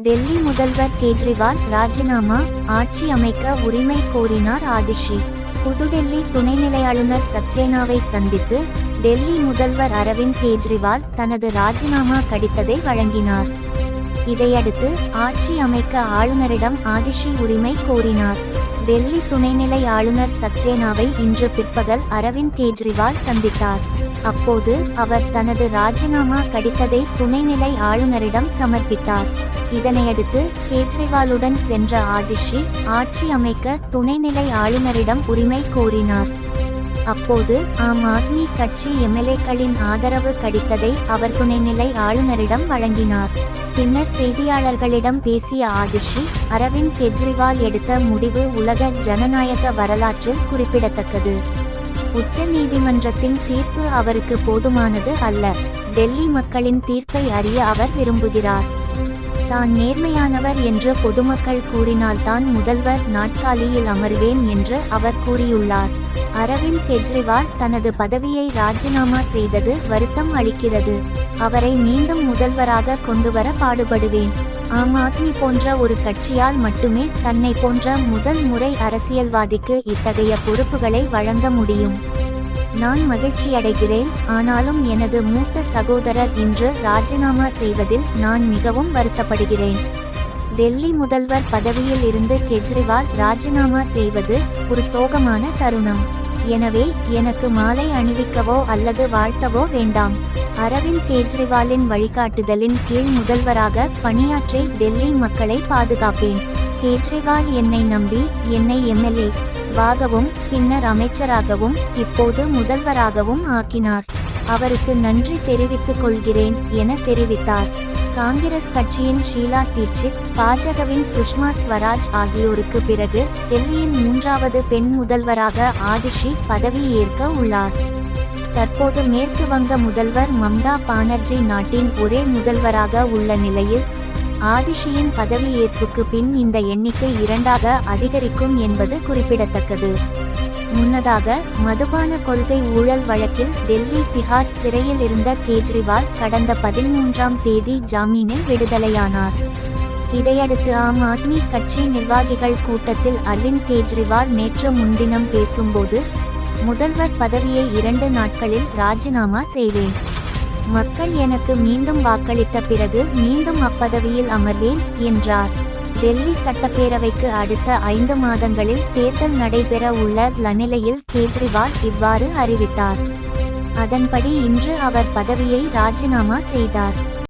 டெல்லி முதல்வர் கேஜ்ரிவால் ராஜினாமா ஆட்சி அமைக்க உரிமை கோரினார் ஆதிஷி. புதுடெல்லி துணைநிலை ஆளுநர் சக்சேனாவை சந்தித்து டெல்லி முதல்வர் அரவிந்த் கெஜ்ரிவால் தனது ராஜினாமா கடிதத்தை வழங்கினார். இதையடுத்து ஆட்சி அமைக்க ஆளுநரிடம் ஆதிஷி உரிமை கோரினார். டெல்லி துணைநிலை ஆளுநர் சக்சேனாவை இன்று பிற்பகல் அரவிந்த் கெஜ்ரிவால் சந்தித்தார். அப்போது அவர் தனது ராஜினாமா கடிதத்தை துணைநிலை ஆளுநரிடம் சமர்ப்பித்தார். இதனையடுத்து கெஜ்ரிவாலுடன் சென்ற ஆதிஷி ஆட்சி அமைக்க துணைநிலை ஆளுநரிடம் உரிமை கோரினார். அப்போது ஆம் ஆத்மி கட்சி எம்எல்ஏக்களின் ஆதரவு கடித்ததை அவர் துணைநிலை ஆளுநரிடம் வழங்கினார். பின்னர் செய்தியாளர்களிடம் பேசிய ஆதிஷி அரவிந்த் கெஜ்ரிவால் எடுத்த முடிவு உலக ஜனநாயக வரலாற்றில் குறிப்பிடத்தக்கது. உச்ச நீதிமன்றத்தின் தீர்ப்பு அவருக்கு போதுமானது அல்ல. டெல்லி மக்களின் தீர்ப்பை அறிய அவர் விரும்புகிறார். தான் நேர்மையானவர் என்று பொதுமக்கள் கூறினால் தான் முதல்வர் நாட்காலியில் அமர்வேன் என்று அவர் கூறியுள்ளார். அரவிந்த் கெஜ்ரிவால் தனது பதவியை ராஜினாமா செய்தது வருத்தம் அளிக்கிறது. அவரை மீண்டும் முதல்வராக கொண்டுவர பாடுபடுவேன். ஆம் ஆத்மி போன்ற ஒரு கட்சியால் மட்டுமே தன்னை போன்ற முதல் முறை அரசியல்வாதிக்கு இத்தகைய பொறுப்புகளை வழங்க முடியும். நான் மகிழ்ச்சியடைகிறேன். ஆனாலும் எனது மூத்த சகோதரர் இன்று ராஜினாமா செய்வதில் நான் மிகவும் வருத்தப்படுகிறேன். டெல்லி முதல்வர் பதவியில் இருந்து கெஜ்ரிவால் ராஜினாமா செய்வது ஒரு சோகமான தருணம். எனவே எனக்கு மாலை அணிவிக்கவோ அல்லது வாழ்த்தவோ வேண்டாம். அரவிந்த் கெஜ்ரிவாலின் வழிகாட்டுதலின் கீழ் முதல்வராக பணியாற்றி டெல்லி மக்களை பாதுகாப்பேன். கெஜ்ரிவால் என்னை நம்பி என்னை எம்எல்ஏ வாகவும் பின்னர் அமைச்சராகவும் இப்போது முதல்வராகவும் ஆக்கினார். அவருக்கு நன்றி தெரிவித்துக் கொள்கிறேன் என தெரிவித்தார். காங்கிரஸ் கட்சியின் ஷீலா தீட்சித் பாஜகவின் சுஷ்மா ஸ்வராஜ் ஆகியோருக்கு பிறகு டெல்லியின் மூன்றாவது பெண் முதல்வராக ஆதிஷி பதவியேற்க உள்ளார். தற்போது மேற்கு வங்க முதல்வர் மம்தா பானர்ஜி நாட்டின் ஒரே முதல்வராக உள்ள நிலையில் ஆதிஷியின் பதவியேற்புக்கு பின் இந்த எண்ணிக்கை இரண்டாக அதிகரிக்கும் என்பது குறிப்பிடத்தக்கது. முன்னதாக மதுபான கொள்கை ஊழல் வழக்கில் டெல்லி திஹார் சிறையில் இருந்த கேஜ்ரிவால் கடந்த பதிமூன்றாம் தேதி ஜாமீனில் விடுதலையானார். இதையடுத்து ஆம் ஆத்மி கட்சி நிர்வாகிகள் கூட்டத்தில் அரவிந்த் கெஜ்ரிவால் நேற்று முன்தினம் பேசும்போது முதல்வர் பதவியை இரண்டு நாட்களில் ராஜினாமா செய்வேன் மக்கள் எனக்கு மீண்டும் வாக்களித்த பிறகு மீண்டும் அப்பதவியில் அமர்வேன் என்றார். டெல்லி சட்டப்பேரவைக்கு அடுத்த ஐந்து மாதங்களில் தேர்தல் நடைபெற உள்ள நிலையில் கேஜ்ரிவால் இவ்வாறு அறிவித்தார். அதன்படி இன்று அவர் பதவியை ராஜினாமா செய்தார்.